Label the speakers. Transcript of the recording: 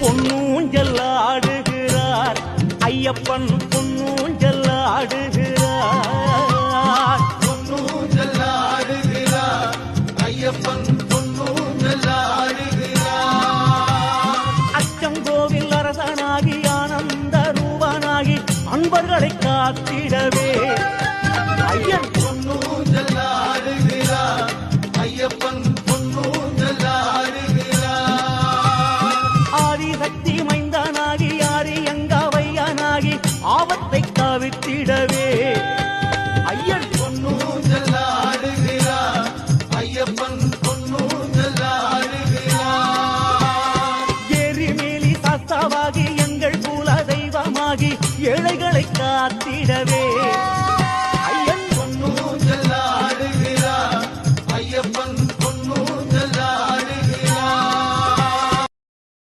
Speaker 1: பொன்னூஞ்சல் ஆடுகிறார். ஐயப்பன் பொன்னூஞ்சல் ஆடுகிறார்.
Speaker 2: பொன்னூஞ்சல் ஆடுகிறார். ஐயப்பன் பொன்னூஞ்சல் ஆடுகிறார்.
Speaker 1: அச்சங்கோவில் அரசனாகி ஆனந்த ரூபனாகி அன்பர்களை காத்திடவே மைந்தானாகி மைந்தனாகி ஆரி எங்காவையனாகி ஆபத்தை காவித்திடவே ஐயன்
Speaker 2: பொன்னூஞ்சல் ஆடுகிறார் ஐயப்பன் பொன்னூஞ்சல் ஆடுகிறார்
Speaker 1: எரிமேலி சாஸ்தாவாகி எங்கள் குல தெய்வமாகி ஏழைகளை காத்திடவே.